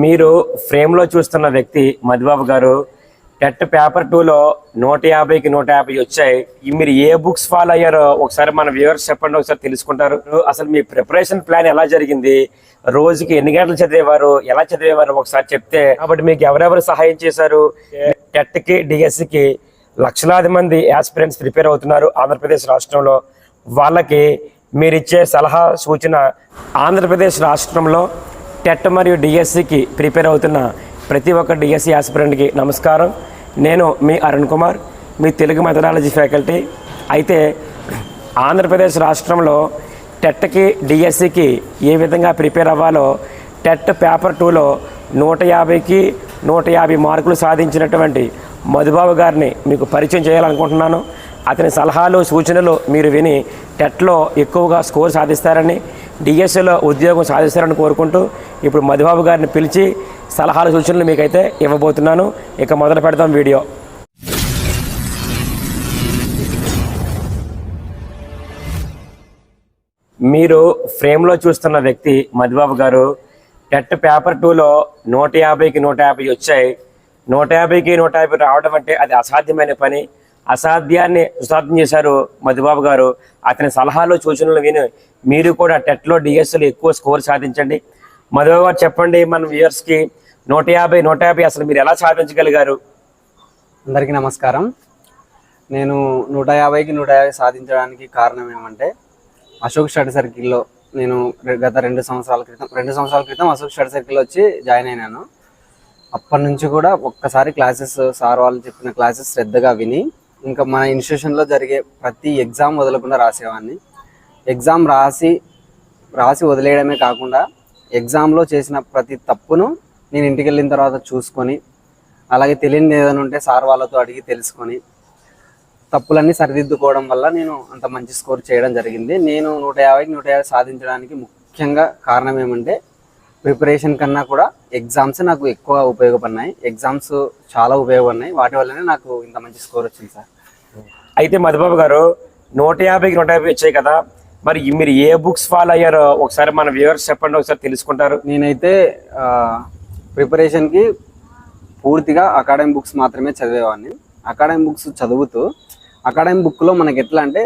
మీరు ఫ్రేమ్లో చూస్తున్న వ్యక్తి మధుబాబు గారు టెట్ పేపర్ టూలో నూట యాభైకి నూట యాభై వచ్చాయి. మీరు ఏ బుక్స్ ఫాలో అయ్యారో ఒకసారి మన వ్యూవర్స్ చెప్పండి ఒకసారి తెలుసుకుంటారు. అసలు మీ ప్రిపరేషన్ ప్లాన్ ఎలా జరిగింది? రోజుకి ఎన్ని గంటలు చదివేవారు? ఎలా చదివేవారు? ఒకసారి చెప్తే కాబట్టి మీకు ఎవరెవరు సహాయం చేశారు? టెట్కి డిఎస్సికి లక్షలాది మంది యాస్పిరెంట్స్ ప్రిపేర్ అవుతున్నారు ఆంధ్రప్రదేశ్ రాష్ట్రంలో. వాళ్ళకి మీరిచ్చే సలహా సూచన ఆంధ్రప్రదేశ్ రాష్ట్రంలో టెట్ మరియు డిఎస్సికి ప్రిపేర్ అవుతున్న ప్రతి ఒక్క డిఎస్సి ఆస్పిరెంట్కి నమస్కారం. నేను మీ అరుణ్ కుమార్ మీ తెలుగు మెథడాలజీ ఫ్యాకల్టీ. అయితే ఆంధ్రప్రదేశ్ రాష్ట్రంలో టెట్కి డిఎస్సికి ఏ విధంగా ప్రిపేర్ అవ్వాలో టెట్ పేపర్ టూలో నూట యాభైకి నూట యాభై మార్కులు సాధించినటువంటి మధుబాబు గారిని మీకు పరిచయం చేయాలనుకుంటున్నాను. అతని సలహాలు సూచనలు మీరు విని టెట్లో ఎక్కువగా స్కోర్ సాధిస్తారని డిఎస్సిలో ఉద్యోగం సాధిస్తారని కోరుకుంటూ ఇప్పుడు మధుబాబు గారిని పిలిచి సలహాలు సూచనలు మీకైతే ఇవ్వబోతున్నాను. ఇక మొదలు పెడదాం వీడియో. మీరు ఫ్రేమ్లో చూస్తున్న వ్యక్తి మధుబాబు గారు టెట్ పేపర్ టూలో నూట యాభైకి నూట యాభై వచ్చాయి. నూట యాభైకి నూట యాభై రావడం అంటే అది అసాధ్యమైన పని. అసాధ్యాన్ని సుసాధ్యం చేశారు మధుబాబు గారు. అతని సలహాలు సూచనలు విని మీరు కూడా టెట్లో డిఎస్ఎల్ ఎక్కువ స్కోర్ సాధించండి. మధుబాబు గారు చెప్పండి మన వ్యూయర్స్కి నూట యాభై నూట యాభై అసలు మీరు ఎలా సాధించగలిగారు? అందరికీ నమస్కారం. నేను నూట యాభైకి నూట యాభై సాధించడానికి కారణం ఏమంటే అశోక్ స్టడీ సర్కిల్లో నేను గత రెండు సంవత్సరాల క్రితం రెండు సంవత్సరాల క్రితం అశోక్ స్టడీ సర్కిల్ వచ్చి జాయిన్ అయినాను. అప్పటి నుంచి కూడా ఒక్కసారి క్లాసెస్ సార్ వాళ్ళు చెప్పిన క్లాసెస్ శ్రద్ధగా విని ఇంకా మన ఇన్స్టిట్యూషన్లో జరిగే ప్రతి ఎగ్జామ్ వదలకుండా రాసేవాడిని. ఎగ్జామ్ రాసి రాసి వదిలేయడమే కాకుండా ఎగ్జామ్లో చేసిన ప్రతి తప్పును నేను ఇంటికి వెళ్ళిన తర్వాత చూసుకొని అలాగే తెలియని ఏదైనా ఉంటే సార్ వాళ్ళతో అడిగి తెలుసుకొని తప్పులన్నీ సరిదిద్దుకోవడం వల్ల నేను అంత మంచి స్కోర్ చేయడం జరిగింది. నేను నూట యాభైకి నూట యాభై సాధించడానికి ముఖ్యంగా కారణం ఏమంటే ప్రిపరేషన్ కన్నా కూడా ఎగ్జామ్స్ నాకు ఎక్కువ ఉపయోగపడినాయి. ఎగ్జామ్స్ చాలా ఉపయోగపడినాయి. వాటి వల్లనే నాకు ఇంత మంచి స్కోర్ వచ్చింది సార్. అయితే మధుబాబు గారు నూట యాభైకి నూట యాభై వచ్చాయి కదా. మరి మీరు ఏ బుక్స్ ఫాలో అయ్యారో ఒకసారి మన వ్యూవర్స్ చెప్పండి ఒకసారి తెలుసుకుంటారు. నేనైతే ప్రిపరేషన్కి పూర్తిగా అకాడమిక్ బుక్స్ మాత్రమే చదివేవాడిని అకాడమిక్ బుక్స్ చదువుతూ అకాడమిక్ బుక్లో మనకి ఎట్లా అంటే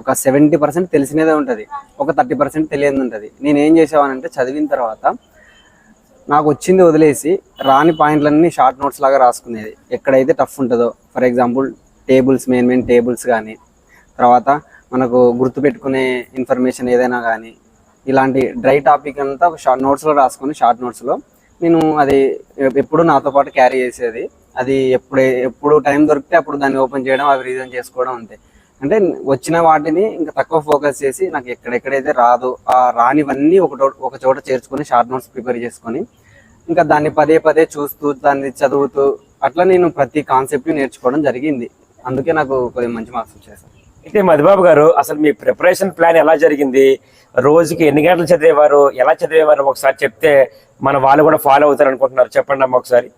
ఒక సెవెంటీ పర్సెంట్ తెలిసినదే ఉంటుంది. ఒక థర్టీ పర్సెంట్ తెలియదు ఉంటుంది. నేను ఏం చేసేవానంటే చదివిన తర్వాత నాకు వచ్చింది వదిలేసి రాని పాయింట్లన్నీ షార్ట్ నోట్స్ లాగా రాసుకునేది. ఎక్కడైతే టఫ్ ఉంటుందో for example tables main main tables కానీ తర్వాత మనకు గుర్తుపెట్టుకునే ఇన్ఫర్మేషన్ ఏదైనా కానీ ఇలాంటి డ్రై టాపిక్ అంతా ఒక షార్ట్ నోట్స్లో రాసుకొని షార్ట్ నోట్స్లో నేను అది ఎప్పుడు నాతో పాటు క్యారీ చేసేది. అది ఎప్పుడు ఎప్పుడు టైం దొరికితే అప్పుడు దాన్ని ఓపెన్ చేయడం అవి రీజన్ చేసుకోవడం అంతే. అంటే వచ్చిన వాటిని ఇంకా తక్కువ ఫోకస్ చేసి నాకు ఎక్కడెక్కడైతే రాదు ఆ రానివన్నీ ఒక ఒక చోట చేర్చుకొని షార్ట్ నోట్స్ ప్రిపేర్ చేసుకొని ఇంకా దాన్ని పదే పదే చూస్తూ దాన్ని చదువుతూ అట్లా నేను ప్రతి కాన్సెప్ట్ నేర్చుకోవడం జరిగింది. అందుకే నాకు కొద్దిగా మంచి మార్క్స్ వచ్చేసాను అయితే మధుబాబు గారు అసలు మీ ప్రిపరేషన్ ప్లాన్ ఎలా జరిగింది? రోజుకి ఎన్ని గంటలు చదివేవారు? ఎలా చదివేవారు? ఒకసారి చెప్తే మన వాళ్ళు కూడా ఫాలో అవుతారు అనుకుంటున్నారు. చెప్పండి అమ్మ ఒకసారి.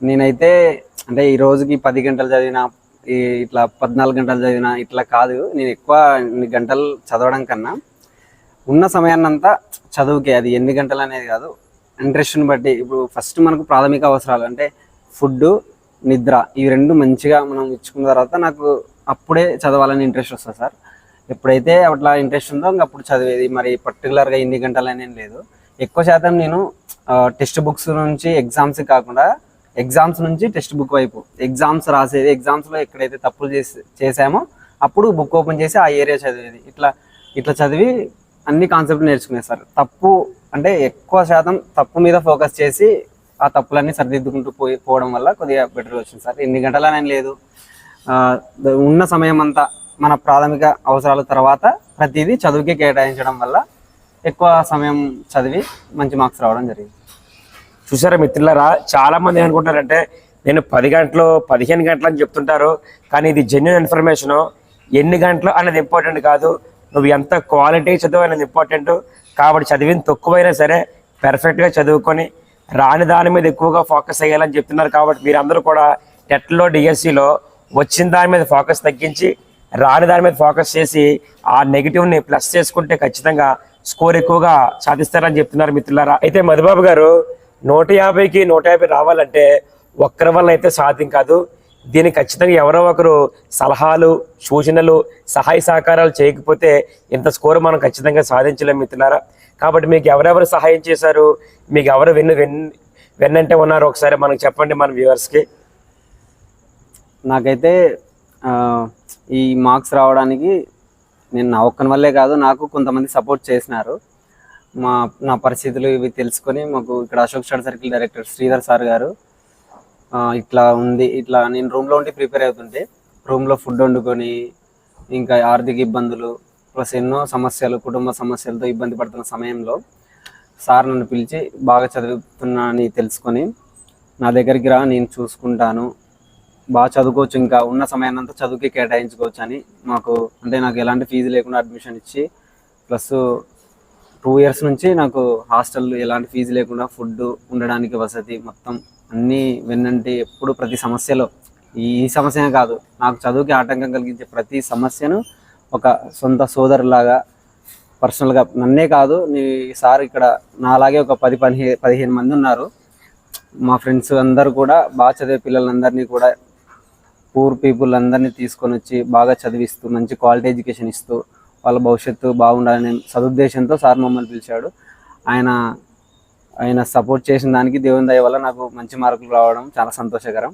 నేనైతే అంటే ఈ రోజుకి పది గంటలు చదివిన ఇట్లా పద్నాలుగు గంటలు చదివిన ఇట్లా కాదు. నేను ఎక్కువ ఇన్ని గంటలు చదవడం కన్నా ఉన్న సమయాన్నంతా చదువుకే. అది ఎన్ని గంటలు అనేది కాదు. ఇంట్రెస్ట్ని బట్టి ఇప్పుడు ఫస్ట్ మనకు ప్రాథమిక అవసరాలు అంటే ఫుడ్ నిద్ర ఇవి రెండు మంచిగా మనం ఇచ్చుకున్న తర్వాత నాకు అప్పుడే చదవాలని ఇంట్రెస్ట్ వస్తుంది సార్. ఎప్పుడైతే అట్లా ఇంట్రెస్ట్ ఉందో ఇంకా అప్పుడు చదివేది. మరి పర్టికులర్గా ఎన్ని గంటలు అనేది లేదు. ఎక్కువ శాతం నేను టెక్స్ట్ బుక్స్ నుంచి ఎగ్జామ్స్ కాకుండా ఎగ్జామ్స్ నుంచి టెక్స్ట్ బుక్ వైపు ఎగ్జామ్స్ రాసేది ఎగ్జామ్స్లో ఎక్కడైతే తప్పులు చేసి చేసామో అప్పుడు బుక్ ఓపెన్ చేసి ఆ ఏరియా చదివేది. ఇట్లా ఇట్లా చదివి అన్ని కాన్సెప్ట్ నేర్చుకునేది సార్. తప్పు అంటే ఎక్కువ శాతం తప్పు మీద ఫోకస్ చేసి ఆ తప్పులన్నీ సరిదిద్దుకుంటూ పోయి పోవడం వల్ల కొద్దిగా బెటర్ వచ్చింది సార్. ఎన్ని గంటలనేం లేదు. ఉన్న సమయం అంతా మన ప్రాథమిక అవసరాల తర్వాత ప్రతిదీ చదువుకే కేటాయించడం వల్ల ఎక్కువ సమయం చదివి మంచి మార్క్స్ రావడం జరిగింది. చూసారా మిత్రులారా చాలా మంది అనుకుంటారంటే నేను పది గంటలు పదిహేను గంటలు అని చెప్తుంటారు కానీ ఇది జెన్యున్ ఇన్ఫర్మేషన్ ఎన్ని గంటలు అనేది ఇంపార్టెంట్ కాదు. నువ్వు ఎంత క్వాలిటీ చదువు అనేది ఇంపార్టెంట్ కాబట్టి చదివిన తక్కువైనా సరే పెర్ఫెక్ట్గా చదువుకొని రాని దాని మీద ఎక్కువగా ఫోకస్ అయ్యాలని చెప్తున్నారు కాబట్టి మీరందరూ కూడా టెట్లో డిఎస్సిలో వచ్చిన దాని మీద ఫోకస్ తగ్గించి రాని దాని మీద ఫోకస్ చేసి ఆ నెగిటివ్ని ప్లస్ చేసుకుంటే ఖచ్చితంగా స్కోర్ ఎక్కువగా సాధిస్తారని చెప్తున్నారు మిత్రులారా. అయితే మధుబాబు గారు నూట యాభైకి నూట యాభై రావాలంటే ఒక్కరి వల్ల అయితే సాధ్యం కాదు. దీనికి ఖచ్చితంగా ఎవరో ఒకరు సలహాలు సూచనలు సహాయ సహకారాలు చేయకపోతే ఇంత స్కోర్ మనం ఖచ్చితంగా సాధించలేము మిత్రులారా. కాబట్టి మీకు ఎవరెవరు సహాయం చేశారు మీకు ఎవరు వెన్ను వెన్ వెన్నంటే ఉన్నారు ఒకసారి మనకు చెప్పండి మన వ్యూవర్స్కి. నాకైతే ఈ మార్క్స్ రావడానికి నేను నా ఒక్కని వల్లే కాదు నాకు కొంతమంది సపోర్ట్ చేసినారు. మా నా పరిస్థితులు ఇవి తెలుసుకొని మాకు ఇక్కడ Ashok star circle director Sridhar sir గారు ఇట్లా ఉంది ఇట్లా నేను రూమ్లో ఉండి ప్రిపేర్ అవుతుంటే రూమ్లో ఫుడ్ వండుకొని ఇంకా ఆర్థిక ఇబ్బందులు ప్లస్ ఎన్నో సమస్యలు కుటుంబ సమస్యలతో ఇబ్బంది పడుతున్న సమయంలో సార్ నన్ను పిలిచి బాగా చదువుతున్నా అని తెలుసుకొని నా దగ్గరికి రా నేను చూసుకుంటాను బాగా చదువుకోవచ్చు. ఇంకా ఉన్న సమయాన్ని అంతా చదువుకి కేటాయించుకోవచ్చు అని మాకు అంటే నాకు ఎలాంటి ఫీజు లేకుండా అడ్మిషన్ ఇచ్చి ప్లస్ టూ ఇయర్స్ నుంచి నాకు హాస్టల్ ఎలాంటి ఫీజు లేకుండా ఫుడ్ ఉండడానికి వసతి మొత్తం అన్నీ వెన్నంటి ఎప్పుడు ప్రతి సమస్యలో. ఈ ఈ సమస్యనే కాదు నాకు చదువుకి ఆటంకం కలిగించే ప్రతి సమస్యను ఒక సొంత సోదరులాగా పర్సనల్గా నన్నే కాదు నీ సార్ ఇక్కడ నాలాగే ఒక పది పదిహే పదిహేను మంది ఉన్నారు. మా ఫ్రెండ్స్ అందరు కూడా బాగా చదివే పిల్లలందరినీ కూడా పూర్ పీపుల్ అందరినీ తీసుకొని వచ్చి బాగా చదివిస్తూ మంచి క్వాలిటీ ఎడ్యుకేషన్ ఇస్తూ వాళ్ళ భవిష్యత్తు బాగుండాలనే సదుద్దేశంతో సార్ మమ్మల్ని పిలిచాడు. ఆయన ఆయన సపోర్ట్ చేసిన దానికి దేవుని దయ వల్ల నాకు మంచి మార్కులు రావడం చాలా సంతోషకరం.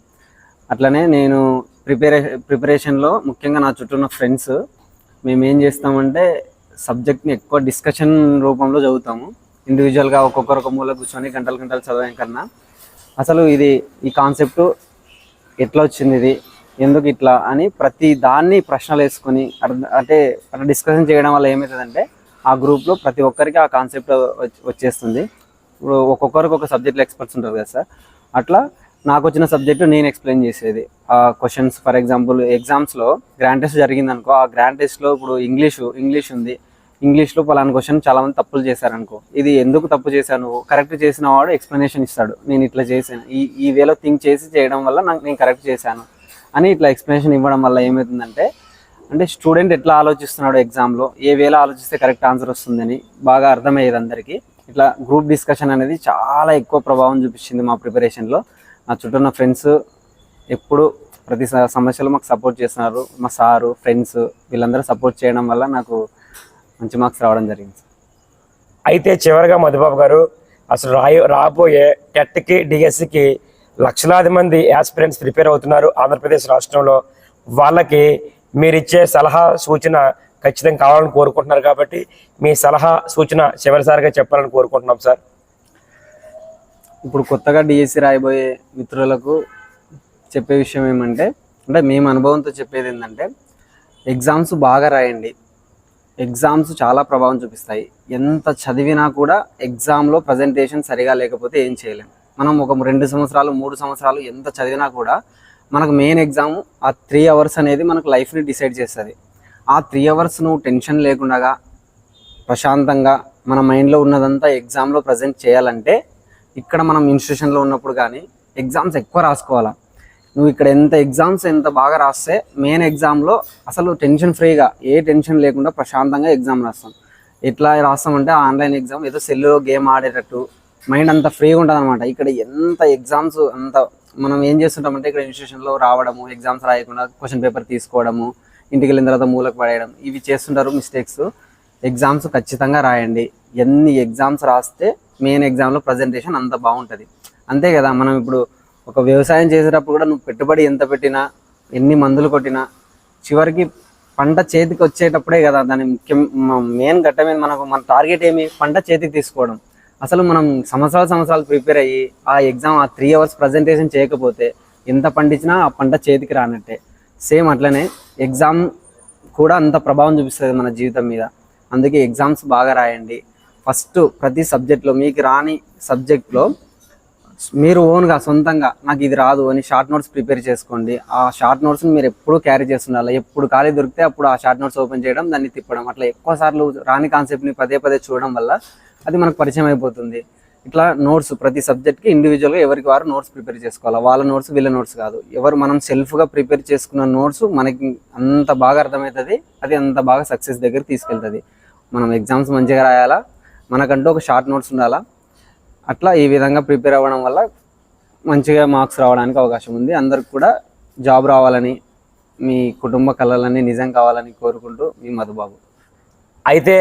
అట్లనే నేను ప్రిపేరే ప్రిపరేషన్లో ముఖ్యంగా నా చుట్టూ ఉన్న ఫ్రెండ్స్ మేము ఏం చేస్తామంటే సబ్జెక్ట్ని ఎక్కువ డిస్కషన్ రూపంలో చదువుతాము. ఇండివిజువల్గా ఒక్కొక్కరు ఒక మూల కూర్చొని గంటలు గంటలు చదవడం కన్నా. అసలు ఇది ఈ కాన్సెప్ట్ ఎట్లా వచ్చింది ఇది? ఎందుకు ఇట్లా అని ప్రతి దాన్ని ప్రశ్నలు వేసుకొని అంటే డిస్కషన్ చేయడం వల్ల ఏమవుతుందంటే ఆ గ్రూప్లో ప్రతి ఒక్కరికి ఆ కాన్సెప్ట్ వచ్చేస్తుంది. ఇప్పుడు ఒక్కొక్కరికి ఒక సబ్జెక్ట్లో ఎక్స్పర్ట్స్ ఉంటారు కదా సార్ అట్లా నాకు వచ్చిన సబ్జెక్టు నేను ఎక్స్ప్లెయిన్ చేసేది. ఆ క్వశ్చన్స్ ఫర్ ఎగ్జాంపుల్ ఎగ్జామ్స్లో గ్రాండ్ టెస్ట్ జరిగింది అనుకో ఆ గ్రాండ్ టెస్ట్లో ఇప్పుడు ఇంగ్లీషు ఇంగ్లీష్ ఉంది. ఇంగ్లీష్లో పలానా క్వశ్చన్ చాలామంది తప్పులు చేశారనుకో ఇది ఎందుకు తప్పు చేశాను కరెక్ట్ చేసిన వాడు ఎక్స్ప్లెనేషన్ ఇస్తాడు. నేను ఇట్లా చేశాను. ఈ ఈ వేలో థింక్ చేసి చేయడం వల్ల నాకు నేను కరెక్ట్ చేశాను. అని ఇట్లా ఎక్స్ప్లెనేషన్ ఇవ్వడం వల్ల ఏమవుతుందంటే అంటే స్టూడెంట్ ఎట్లా ఆలోచిస్తున్నాడు ఎగ్జామ్లో ఏ వేళ ఆలోచిస్తే కరెక్ట్ ఆన్సర్ వస్తుందని బాగా అర్థమయ్యేది అందరికీ. ఇట్లా గ్రూప్ డిస్కషన్ అనేది చాలా ఎక్కువ ప్రభావం చూపించింది మా ప్రిపరేషన్లో నా చుట్టూ ఉన్న ఫ్రెండ్స్ ఎప్పుడు ప్రతి సమస్యలు సమస్యలో మాకు సపోర్ట్ చేస్తున్నారు. మా సారు ఫ్రెండ్స్ వీళ్ళందరూ సపోర్ట్ చేయడం వల్ల నాకు మంచి మార్క్స్ రావడం జరిగింది. అయితే చివరిగా మధుబాబు గారు అసలు రాయో రాబోయే టెట్కి డిఎస్సికి లక్షలాది మంది యాస్పిరెంట్స్ ప్రిపేర్ అవుతున్నారు ఆంధ్రప్రదేశ్ రాష్ట్రంలో. వాళ్ళకి మీరిచ్చే సలహా సూచన ఖచ్చితంగా కావాలని కోరుకుంటున్నారు కాబట్టి మీ సలహా సూచన చివరిసారిగా చెప్పాలని కోరుకుంటున్నాం సార్. ఇప్పుడు కొత్తగా డిఎస్సి రాయబోయే మిత్రులకు చెప్పే విషయం ఏమంటే అంటే మేము అనుభవంతో చెప్పేది ఏంటంటే ఎగ్జామ్స్ బాగా రాయండి. ఎగ్జామ్స్ చాలా ప్రభావం చూపిస్తాయి. ఎంత చదివినా కూడా ఎగ్జామ్లో ప్రజెంటేషన్ సరిగా లేకపోతే ఏం చేయలేం. మనం ఒక రెండు సంవత్సరాలు మూడు సంవత్సరాలు ఎంత చదివినా కూడా మనకు మెయిన్ ఎగ్జామ్ ఆ త్రీ అవర్స్ అనేది మనకు లైఫ్ని డిసైడ్ చేస్తుంది. ఆ త్రీ అవర్స్ నువ్వు టెన్షన్ లేకుండా ప్రశాంతంగా మన మైండ్లో ఉన్నదంతా ఎగ్జామ్లో ప్రజెంట్ చేయాలంటే ఇక్కడ మనం ఇన్స్టిట్యూషన్లో ఉన్నప్పుడు కానీ ఎగ్జామ్స్ ఎక్కువ రాసుకోవాలా. నువ్వు ఇక్కడ ఎంత ఎగ్జామ్స్ ఎంత బాగా రాస్తే మెయిన్ ఎగ్జామ్లో అసలు టెన్షన్ ఫ్రీగా ఏ టెన్షన్ లేకుండా ప్రశాంతంగా ఎగ్జామ్ రాస్తాం. ఎట్లా రాస్తామంటే ఆన్లైన్ ఎగ్జామ్ ఏదో సెల్లో గేమ్ ఆడేటట్టు మైండ్ అంత ఫ్రీగా ఉంటుంది అనమాట ఇక్కడ ఎంత ఎగ్జామ్స్ అంత మనం ఏం చేస్తుంటామంటే ఇక్కడ ఇన్స్టిట్యూషన్లో రావడము ఎగ్జామ్స్ రాయకుండా క్వశ్చన్ పేపర్ తీసుకోవడము ఇంటికి వెళ్ళిన తర్వాత మూలకు పడేయడం ఇవి చేస్తుంటారు మిస్టేక్స్. ఎగ్జామ్స్ ఖచ్చితంగా రాయండి. ఎన్ని ఎగ్జామ్స్ రాస్తే మెయిన్ ఎగ్జామ్లో ప్రజెంటేషన్ అంత బాగుంటుంది. అంతే కదా మనం ఇప్పుడు ఒక వ్యవసాయం చేసేటప్పుడు కూడా నువ్వు పెట్టుబడి ఎంత పెట్టినా ఎన్ని మందులు కొట్టినా చివరికి పంట చేతికి వచ్చేటప్పుడే కదా దాని ముఖ్యం మెయిన్ ఘట్టమే మనకు మన టార్గెట్ ఏమి? పంట చేతికి తీసుకోవడం. అసలు మనం సంవత్సరాలు సంవత్సరాలు ప్రిపేర్ అయ్యి ఆ ఎగ్జామ్ ఆ త్రీ అవర్స్ ప్రజెంటేషన్ చేయకపోతే ఎంత పండించినా ఆ పంట చేతికి రానట్టే. సేమ్ అట్లనే ఎగ్జామ్ కూడా అంత ప్రభావం చూపిస్తుంది మన జీవితం మీద. అందుకే ఎగ్జామ్స్ బాగా రాయండి. ఫస్ట్ ప్రతి సబ్జెక్ట్లో మీకు రాని సబ్జెక్ట్లో మీరు ఓన్గా సొంతంగా నాకు ఇది రాదు అని షార్ట్ నోట్స్ ప్రిపేర్ చేసుకోండి. ఆ షార్ట్ నోట్స్ని మీరు ఎప్పుడు క్యారీ చేస్తుండాలి. ఎప్పుడు ఖాళీ దొరికితే అప్పుడు ఆ షార్ట్ నోట్స్ ఓపెన్ చేయడం దాన్ని తిప్పడం. అట్లా ఎక్కువ సార్లు రాని కాన్సెప్ట్ని పదే పదే చూడడం వల్ల అది మనకు పరిచయం అయిపోతుంది. ఇట్లా నోట్స్ ప్రతి సబ్జెక్ట్కి ఇండివిజువల్గా ఎవరికి వారు నోట్స్ ప్రిపేర్ చేసుకోవాలి? వాళ్ళ నోట్స్ వీళ్ళ నోట్స్ కాదు. ఎవరు మనం సెల్ఫ్గా ప్రిపేర్ చేసుకున్న నోట్స్ మనకి అంత బాగా అర్థమవుతుంది అది అంత బాగా సక్సెస్ దగ్గర తీసుకెళ్తుంది. మనం ఎగ్జామ్స్ మంచిగా రాయాలా? మనకంటూ ఒక షార్ట్ నోట్స్ ఉండాలా? అట్లా ఈ విధంగా ప్రిపేర్ అవ్వడం వల్ల మంచిగా మార్క్స్ రావడానికి అవకాశం ఉంది. అందరికి కూడా జాబ్ రావాలని మీ కుటుంబ కళలన్నీ నిజం కావాలని కోరుకుంటూ మీ మధుబాబు. అయితే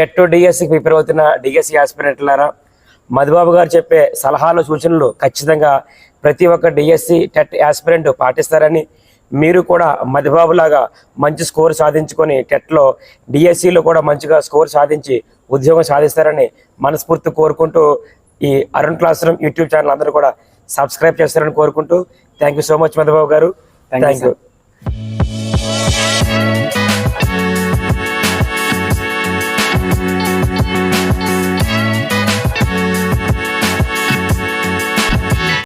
టెట్ డిఎస్సికి ప్రిపేర్ అవుతున్న డిఎస్సి ఆస్పిరెంట్లారా మధుబాబు గారు చెప్పే సలహాలు సూచనలు ఖచ్చితంగా ప్రతి ఒక్క డిఎస్సి టెట్ ఆస్పిరెంట్ పాటిస్తారని మీరు కూడా మధుబాబు లాగా మంచి స్కోర్ సాధించుకొని టెట్లో డిఎస్సిలో కూడా మంచిగా స్కోర్ సాధించి ఉద్యోగం సాధిస్తారని మనస్ఫూర్తి కోరుకుంటూ ఈ Arun class room YouTube channel అందరూ కూడా సబ్స్క్రైబ్ చేస్తారని కోరుకుంటూ thank you so much Madhubabu గారు. Thank you